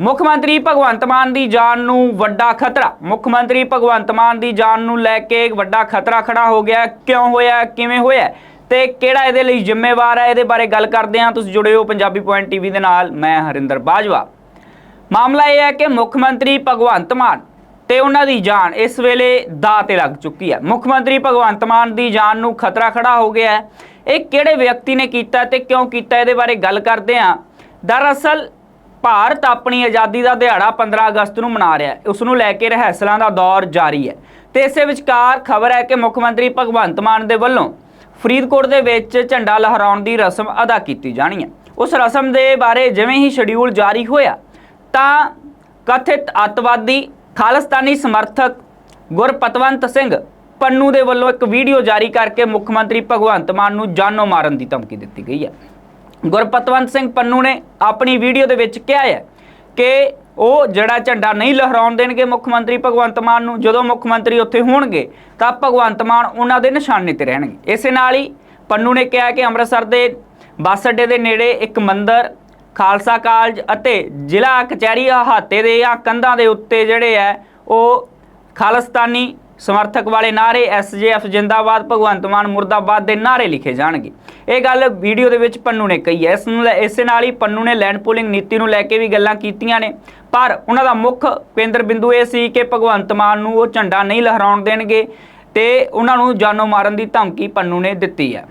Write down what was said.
ਮੁੱਖ ਮੰਤਰੀ ਭਗਵੰਤ ਮਾਨ ਦੀ ਜਾਨ ਨੂੰ ਵੱਡਾ ਖਤਰਾ। ਮੁੱਖ ਮੰਤਰੀ ਭਗਵੰਤ ਮਾਨ ਦੀ ਜਾਨ ਨੂੰ ਲੈ ਕੇ ਵੱਡਾ ਖਤਰਾ ਖੜਾ ਹੋ ਗਿਆ। ਕਿਉਂ ਹੋਇਆ, ਕਿਵੇਂ ਹੋਇਆ ਤੇ ਕਿਹੜਾ ਇਹਦੇ ਲਈ ਜ਼ਿੰਮੇਵਾਰ ਹੈ, ਇਹਦੇ ਬਾਰੇ ਗੱਲ ਕਰਦੇ ਹਾਂ। ਤੁਸੀਂ ਜੁੜੇ ਹੋ ਪੰਜਾਬੀ ਪੁਆਇੰਟ ਟੀਵੀ ਦੇ ਨਾਲ, ਮੈਂ ਹਰਿੰਦਰ ਬਾਜਵਾ। ਮਾਮਲਾ ਇਹ ਹੈ ਕਿ ਮੁੱਖ ਮੰਤਰੀ ਭਗਵੰਤ ਮਾਨ ਤੇ ਉਹਨਾਂ ਦੀ ਜਾਨ ਇਸ ਵੇਲੇ ਦਾ ਤੇ ਲੱਗ ਚੁੱਕੀ ਹੈ। ਮੁੱਖ ਮੰਤਰੀ ਭਗਵੰਤ ਮਾਨ ਦੀ ਜਾਨ ਨੂੰ ਖਤਰਾ ਖੜਾ ਹੋ ਗਿਆ ਹੈ। ਇਹ ਕਿਹੜੇ ਵਿਅਕਤੀ ਨੇ ਕੀਤਾ ਤੇ ਕਿਉਂ ਕੀਤਾ, ਇਹਦੇ ਬਾਰੇ ਗੱਲ ਕਰਦੇ ਹਾਂ। ਦਰਅਸਲ ਭਾਰਤ ਆਪਣੀ ਆਜ਼ਾਦੀ ਦਾ ਦਿਹਾੜਾ 15 ਅਗਸਤ ਨੂੰ ਮਨਾ ਰਿਹਾ ਹੈ। ਉਸ ਨੂੰ ਲੈ ਕੇ ਰਹਿਸਲਾਂ ਦਾ ਦੌਰ ਜਾਰੀ ਹੈ। ਤੇ ਇਸੇ ਵਿਚਕਾਰ ਖਬਰ ਹੈ ਕਿ ਮੁੱਖ ਮੰਤਰੀ ਭਗਵੰਤ ਮਾਨ ਦੇ ਵੱਲੋਂ ਫਰੀਦਕੋਟ ਦੇ ਵਿੱਚ ਝੰਡਾ ਲਹਿਰਾਉਣ ਦੀ ਰਸਮ ਅਦਾ ਕੀਤੀ ਜਾਣੀ ਹੈ। ਉਸ ਰਸਮ ਦੇ ਬਾਰੇ ਜਿਵੇਂ ਹੀ ਸ਼ਡਿਊਲ ਜਾਰੀ ਹੋਇਆ, ਤਾਂ ਕਥਿਤ ਅੱਤਵਾਦੀ, ਖਾਲਿਸਤਾਨੀ ਸਮਰਥਕ ਗੁਰਪਤਵੰਤ ਸਿੰਘ ਪੰਨੂ ਦੇ ਵੱਲੋਂ ਇੱਕ ਵੀਡੀਓ ਜਾਰੀ ਕਰਕੇ ਮੁੱਖ ਮੰਤਰੀ ਭਗਵੰਤ ਮਾਨ ਨੂੰ ਜਾਨੋਂ ਮਾਰਨ ਦੀ ਧਮਕੀ ਦਿੱਤੀ ਗਈ ਹੈ। ਗੁਰਪਤਵੰਤ ਸਿੰਘ ਪੰਨੂ ਨੇ ਆਪਣੀ ਵੀਡੀਓ ਦੇ ਵਿੱਚ ਕਿਹਾ ਹੈ ਕਿ ਉਹ ਜਿਹੜਾ ਝੰਡਾ ਨਹੀਂ ਲਹਿਰਾਉਣ ਦੇਣਗੇ ਮੁੱਖ ਮੰਤਰੀ ਭਗਵੰਤ ਮਾਨ ਨੂੰ, ਜਦੋਂ ਮੁੱਖ ਮੰਤਰੀ ਉੱਥੇ ਹੋਣਗੇ, ਤਾਂ ਭਗਵੰਤ ਮਾਨ ਉਹਨਾਂ ਦੇ ਨਿਸ਼ਾਨੇ ਤੇ ਰਹਿਣਗੇ। ਇਸੇ ਨਾਲ ਹੀ ਪੰਨੂ ਨੇ ਕਿਹਾ ਕਿ ਅੰਮ੍ਰਿਤਸਰ ਦੇ ਬੱਸ ਅੱਡੇ ਦੇ ਨੇੜੇ ਇੱਕ ਮੰਦਿਰ, ਖਾਲਸਾ ਕਾਲਜ ਅਤੇ ਜ਼ਿਲ੍ਹਾ ਕਚਹਿਰੀ ਅਹਾਤੇ ਦੇ ਜਾਂ ਕੰਧਾਂ ਦੇ ਉੱਤੇ ਜਿਹੜੇ ਹੈ, ਉਹ ਖਾਲਿਸਤਾਨੀ ਸਮਰਥਕ ਵਾਲੇ ਨਾਰੇ ਐਸਜੇਐਫ ਜਿੰਦਾਬਾਦ, ਭਗਵੰਤ ਮਾਨ ਮੁਰਦਾਬਾਦ ਦੇ ਨਾਰੇ ਲਿਖੇ ਜਾਣਗੇ। ਇਹ ਗੱਲ ਵੀਡੀਓ ਦੇ ਵਿੱਚ ਪੰਨੂ ਨੇ ਕਹੀ ਹੈ। ਇਸ ਨੂੰ ਲੈ- ਇਸੇ ਨਾਲ ਹੀ ਪੰਨੂ ਨੇ ਲੈਂਡ ਪੂਲਿੰਗ ਨੀਤੀ ਨੂੰ ਲੈ ਕੇ ਵੀ ਗੱਲਾਂ ਕੀਤੀਆਂ ਨੇ। ਪਰ ਉਹਨਾਂ ਦਾ ਮੁੱਖ ਕੇਂਦਰ ਬਿੰਦੂ ਇਹ ਸੀ ਕਿ ਭਗਵੰਤ ਮਾਨ ਨੂੰ ਉਹ ਝੰਡਾ ਨਹੀਂ ਲਹਿਰਾਉਣ ਦੇਣਗੇ ਤੇ ਉਹਨਾਂ ਨੂੰ ਜਾਨੋਂ ਮਾਰਨ ਦੀ ਧਮਕੀ ਪੰਨੂ ਨੇ ਦਿੱਤੀ ਹੈ।